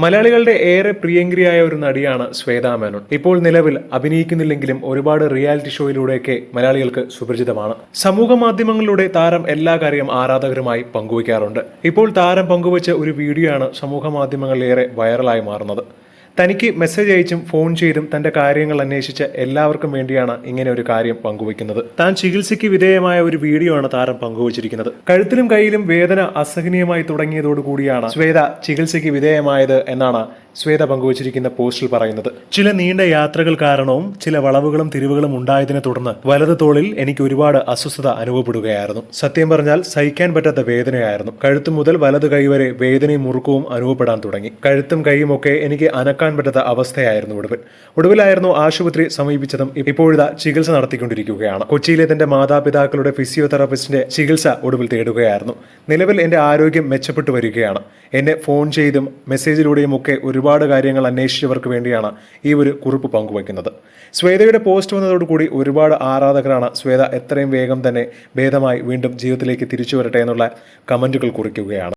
മലയാളികളുടെ ഏറെ പ്രിയങ്കരിയായ ഒരു നടിയാണ് ശ്വേതാ മേനോൻ. ഇപ്പോൾ നിലവിൽ അഭിനയിക്കുന്നില്ലെങ്കിലും ഒരുപാട് റിയാലിറ്റി ഷോയിലൂടെയൊക്കെ മലയാളികൾക്ക് സുപരിചിതമാണ്. സമൂഹ മാധ്യമങ്ങളിലൂടെ താരം എല്ലാ കാര്യം ആരാധകരുമായി പങ്കുവയ്ക്കാറുണ്ട്. ഇപ്പോൾ താരം പങ്കുവച്ച ഒരു വീഡിയോ ആണ് സമൂഹ മാധ്യമങ്ങളിൽ ഏറെ വൈറലായി മാറുന്നത്. തനിക്ക് മെസ്സേജ് അയച്ചും ഫോൺ ചെയ്തും തന്റെ കാര്യങ്ങൾ അന്വേഷിച്ച എല്ലാവർക്കും വേണ്ടിയാണ് ഇങ്ങനെ ഒരു കാര്യം പങ്കുവയ്ക്കുന്നത്. താൻ ചികിത്സയ്ക്ക് വിധേയമായ ഒരു വീഡിയോ ആണ് താരം പങ്കുവച്ചിരിക്കുന്നത്. കഴുത്തിലും കയ്യിലും വേദന അസഹനീയമായി തുടങ്ങിയതോടുകൂടിയാണ് ശ്വേത ചികിത്സയ്ക്ക് വിധേയമായത് എന്നാണ് ശ്വേത പങ്കുവച്ചിരിക്കുന്ന പോസ്റ്റിൽ പറയുന്നത്. ചില നീണ്ട യാത്രകൾ കാരണവും ചില വളവുകളും തിരിവുകളും ഉണ്ടായതിനെ തുടർന്ന് വലത് തോളിൽ എനിക്ക് ഒരുപാട് അസ്വസ്ഥത അനുഭവപ്പെടുകയായിരുന്നു. സത്യം പറഞ്ഞാൽ സഹിക്കാൻ പറ്റാത്ത വേദനയായിരുന്നു. കഴുത്ത് മുതൽ വലത് കൈ വരെ വേദനയും മുറുക്കവും അനുഭവപ്പെടാൻ തുടങ്ങി. കഴുത്തും കൈയും ഒക്കെ എനിക്ക് അനക്കാൻ പറ്റാത്ത അവസ്ഥയായിരുന്നു ഒടുവിൽ. ഒടുവിലായിരുന്നു ആശുപത്രി സമീപിച്ചതും ഇപ്പോഴിതാ ചികിത്സ നടത്തിക്കൊണ്ടിരിക്കുകയാണ്. കൊച്ചിയിലെ തന്റെ മാതാപിതാക്കളുടെ ഫിസിയോതെറാപ്പിസ്റ്റിന്റെ ചികിത്സ ഒടുവിൽ തേടുകയായിരുന്നു. നിലവിൽ എന്റെ ആരോഗ്യം മെച്ചപ്പെട്ടു വരികയാണ്. എന്നെ ഫോൺ ചെയ്തും മെസ്സേജിലൂടെയും ഒക്കെ ഒരുപാട് കാര്യങ്ങൾ അന്വേഷിച്ചവർക്ക് വേണ്ടിയാണ് ഈ ഒരു കുറിപ്പ് പങ്കുവയ്ക്കുന്നത്. ശ്വേതയുടെ പോസ്റ്റ് വന്നതോടുകൂടി ഒരുപാട് ആരാധകരാണ് ശ്വേത എത്രയും വേഗം തന്നെ ഭേദമായി വീണ്ടും ജീവിതത്തിലേക്ക് തിരിച്ചു വരട്ടെ എന്നുള്ള കമന്റുകൾ കുറിക്കുകയാണ്.